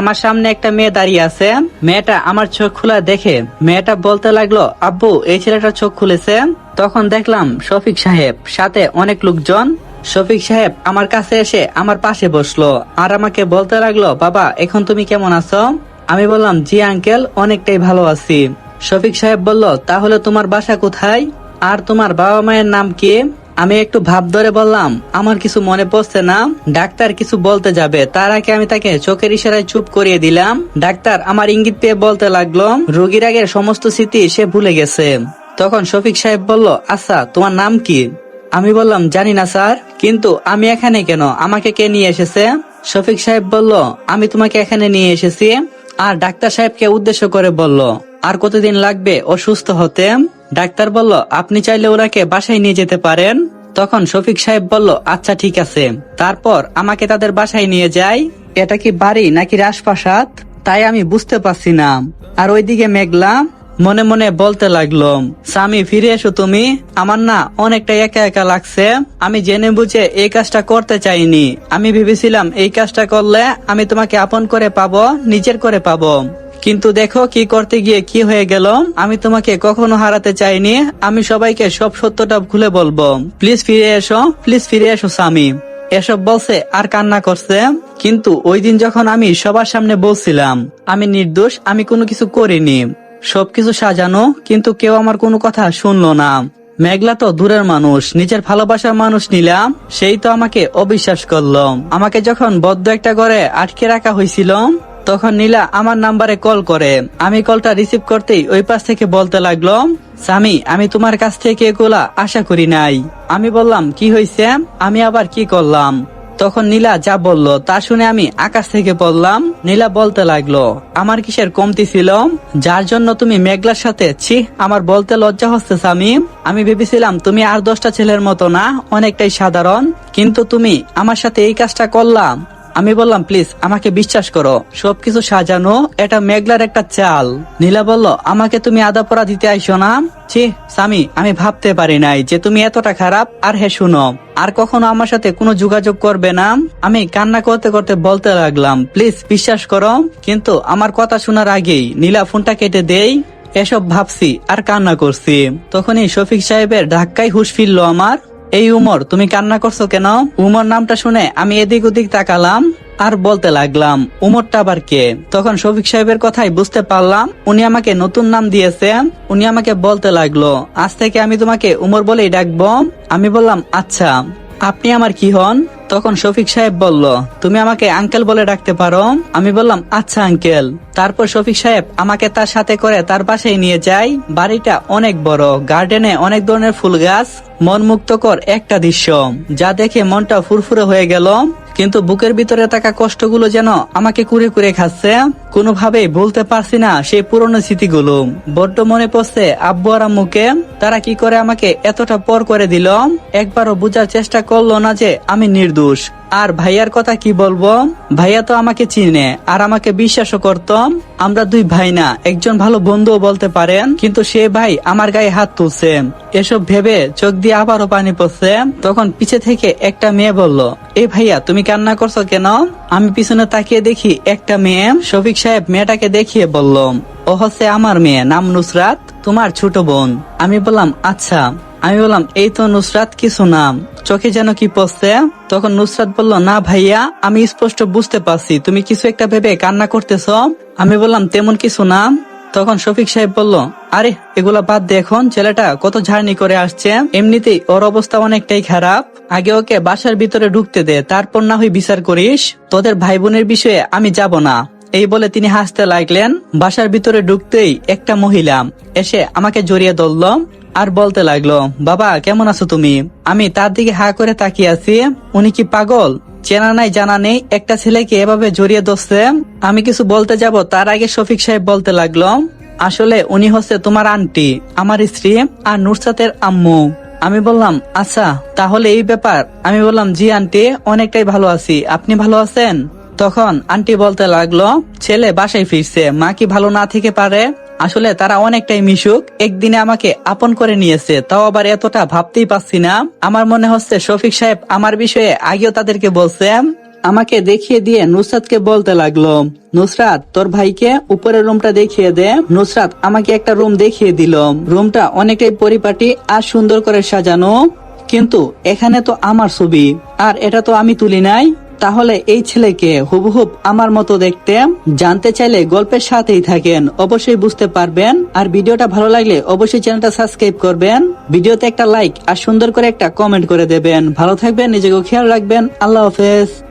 আমার সামনে একটা মেয়ে দাঁড়িয়ে আছে। মেয়েটা আমার চোখ খোলা দেখে। মেয়েটা বলতে লাগল, আব্বু, এই ছেলেটা চোখ খুলেছে? তখন দেখলাম শফিক সাহেব, সাথে অনেক লোকজন। শফিক সাহেব আমার কাছে এসে আমার পাশে বসল আর আমাকে বলতে লাগল, বাবা, এখন তুমি কেমন আছো? আমি বললাম, জি আঙ্কেল, অনেকটাই ভালো আছি। শফিক সাহেব বলল, তাহলে তোমার বাসা কোথায়? আর তোমার বাবা মায়ের নাম কি? আমি একটু ভাব ধরে বললাম, আমার কিছু মনে পড়ছে না। ডাক্তার কিছু বলতে যাবে। তার আগে আমি তাকে চোখের ইশারায় চুপ করিয়ে দিলাম। ডাক্তার আমার ইঙ্গিত পেয়ে বলতে লাগল, রোগীর আগের সমস্ত স্মৃতি সে ভুলে গেছে। তখন শফিক সাহেব বলল আচ্ছা তোমার নাম কি? আমি বললাম, জানি না, স্যার। কিন্তু আমি এখানে কেন? আমাকে কে নিয়ে এসেছে? শফিক সাহেব বলল, আমি তোমাকে এখানে নিয়ে এসেছি। আর ডাক্তার সাহেবকে উদ্দেশ্য করে বলল, আর কতদিন লাগবে অসুস্থ হতে? ডাক্তার বলল, আপনি চাইলে ওনাকে বাসায় নিয়ে যেতে পারেন? তখন শফিক সাহেব বলল আচ্ছা ঠিক আছে। তারপর, আমাকে তাদের বাসায় নিয়ে যায় এটা কি বাড়ি নাকি রাজপ্রাসাদ? তাই আমি বুঝতে পারছি না। আর ওইদিকে মেঘলা মনে মনে বলতে লাগল, স্বামী, ফিরে এসো তুমি। আমার না অনেকটা একা একা লাগছে। আমি জেনে বুঝে এই কাজটা করতে চাইনি। আমি ভেবেছিলাম এই কাজটা করলে আমি তোমাকে আপন করে পাবো, নিজের করে পাবো। কিন্তু দেখো কি করতে গিয়ে কি হয়ে গেল? আমি তোমাকে কখনো হারাতে চাইনি। আমি সবাইকে সব সত্যটা খুলে বলব। প্লিজ ফিরে এসো, প্লিজ ফিরে এসো স্বামী। এসব বলছে আর কান্না করছে। কিন্তু ওই দিন যখন আমি সবার সামনে বলছিলাম, আমি নির্দোষ, আমি কোনো কিছু করিনি। সবকিছু সাজানো, কিন্তু কেউ আমার কোনো কথা শুনলো না। মেঘলা তো দূরের মানুষ, নিজের ভালোবাসার মানুষ নিলাম, সেই তো আমাকে অবিশ্বাস করল। আমাকে যখন বদ্ধ একটা ঘরে আটকে রাখা হয়েছিল তখন নীলা আমার নাম্বারে কল করে। আমি কলটা রিসিভ করতেই ওই পাশ থেকে বলতে লাগল, স্বামী, আমি তোমার কাছ থেকে এগুলা আশা করি নাই। আমি বললাম, কি হয়েছে আমি আবার কি করলাম? তখন নীলা যা বলল তা শুনে আমি আকাশ থেকে বললাম নীলা বলতে লাগল, আমার কিসের কমতি ছিল? যার জন্য তুমি মেঘলার সাথে, ছি, আমার বলতে লজ্জা হচ্ছে, স্বামী। আমি ভেবেছিলাম তুমি আর দশটা ছেলের মতো না, অনেকটাই সাধারণ। কিন্তু তুমি আমার সাথে এই কাজটা করলাম আমি বললাম, প্লিজ, আমাকে বিশ্বাস করো। সবকিছু সাজানো, এটা মেঘলার একটা চাল। নীলা বলল, আমাকে তুমি আদা পড়া দিতে আইসো না? ছি, স্বামী, আমি ভাবতে পারি নাই যে তুমি এতটা খারাপ। আর হে, শুনো, আর কখনো আমার সাথে কোনো যোগাযোগ করবে না? আমি কান্না করতে করতে বলতে লাগলাম, প্লিজ, বিশ্বাস করো। কিন্তু আমার কথা শোনার আগেই নীলা ফোনটা কেটে দেই, এসব ভাবছি আর কান্না করছি। তখনই শফিক সাহেবের ধাক্কায় হুশ ফিরলো আমার। এই উমর, তুমি কান্না করছ কেন? উমর নামটা শুনে আমি এদিক ওদিক তাকালাম আর বলতে লাগলাম, উমরটা আবার কে? তখন শফিক সাহেবের কথাই বুঝতে পারলাম, উনি আমাকে নতুন নাম দিয়েছেন, উনি আমাকে বলতে লাগল, আজ থেকে আমি তোমাকে উমর বলেই ডাকবো। আমি বললাম আচ্ছা। আপনি আমার কি হন? তখন শফিক সাহেব বলল, তুমি আমাকে আঙ্কেল বলে ডাকতে পারো? আমি বললাম আচ্ছা আঙ্কেল। তারপর শফিক সাহেব আমাকে তার সাথে করে তার বাসায় নিয়ে যায়। বাড়িটা অনেক বড়, গার্ডেনে অনেক ধরনের ফুল গাছ মন মুক্তকর একটা দৃশ্য। যা দেখে মনটা ফুরফুরে হয়ে গেল। কিন্তু বুকের ভিতরে থাকা কষ্টগুলো যেন আমাকে কুরে কুরে খাচ্ছে, কোনোভাবেই বলতে পারছি না সেই পুরনো স্মৃতিগুলো। বড্ড মনে পড়ছে আব্বু আর আম্মুকে, তারা কি করে আমাকে এতটা পর করে দিল? একবারও বোঝার চেষ্টা করল না যে আমি নির্দোষ। আর ভাইয়ার কথা কি বলব? ভাইয়া তো আমাকে চিনে আর আমাকে বিশ্বাসও করতাম। আমরা দুই ভাই না, একজন ভালো বন্ধুও বলতে পারেন, কিন্তু সে ভাই আমার গায়ে হাত তুলছে। এসব ভেবে চোখ দিয়ে আবারও পানি পড়ছে। তখন পিছে থেকে একটা মেয়ে বলল, এ ভাইয়া, তুমি কান্না করছ কেন? আমি পিছনে তাকিয়ে দেখি একটা মেয়ে, শফিক সাহেব মেয়েটাকে দেখিয়ে বলল, ও হচ্ছে আমার মেয়ে, নাম নুসরাত, তোমার ছোট বোন। আমি বললাম আচ্ছা। আমি বললাম, এই তো নুসরাত, কিছু নাম চোখে যেন কি পড়ছে? তখন নুসরাত বলল, না ভাইয়া, আমি স্পষ্ট বুঝতে পারছি। তুমি কিছু একটা ভেবে কান্না করতেছ? আমি বললাম, তেমন কিছু নাম তখন শফিক সাহেব বলল, আরে, এগুলা বাদ দে এখন। ছেলেটা কত ঝাড়নি করে আসছে। এমনিতেই ওর অবস্থা অনেকটাই খারাপ। আগে ওকে বাসার ভিতরে ঢুকতে দে, তারপর না হয় বিচার করিস। তোদের ভাই বোনের বিষয়ে আমি যাব না। এই বলে তিনি হাসতে লাগলেন। বাসার ভিতরে ঢুকতেই একটা মহিলা এসে আমাকে জড়িয়ে ধরল। আর বলতে লাগল, বাবা, কেমন আছো তুমি? আমি তার দিকে হা করে তাকিয়ে আছি। উনি কি পাগল? চেনা নাই, জানা নেই। একটা ছেলেকে এভাবে জড়িয়ে ধরছে। আমি কিছু বলতে যাব? তার আগে শফিক সাহেব বলতে লাগল, আসলে উনি হচ্ছে তোমার আন্টি, আমার স্ত্রী আর নুরসাতের আম্মু। আমি বললাম আচ্ছা তাহলে এই ব্যাপার। আমি বললাম, জি আন্টি, অনেকটাই ভালো আছি। আপনি ভালো আছেন? তখন আন্টি বলতে লাগল, ছেলে বাসায় ফিরছে। মা কি ভালো না থেকে পারে? আসলে তারা অনেকটাই মিশুক। একদিনে আমাকে আপন করে নিয়েছে, তাও আবার এতটা ভাবতেই পাচ্ছি না। আমার মনে হচ্ছে শফিক সাহেব আমার বিষয়ে আগেও তাদেরকে বলছে আমাকে দেখিয়ে দিয়ে নুসরাতকে বলতে লাগল, নুসরাত, তোর ভাইকে উপরের রুমটা দেখিয়ে দে। নুসরাত আমাকে একটা রুম দেখিয়ে দিল। রুমটা অনেকটাই পরিপাটি আর সুন্দর করে সাজানো, কিন্তু এখানে তো আমার ছবি, আর এটা তো আমি তুলি নাই। তাহলে এই ছেলেকে হুবহুব আমার মতো দেখতে। জানতে চাইলে গল্পের সাথেই থাকেন। অবশ্যই বুঝতে পারবেন। আর ভিডিওটা ভালো লাগলে অবশ্যই চ্যানেলটা সাবস্ক্রাইব করবেন। ভিডিওতে একটা লাইক আর সুন্দর করে একটা কমেন্ট করে দেবেন। ভালো থাকবেন নিজেকে খেয়াল রাখবেন। আল্লাহ হাফেজ।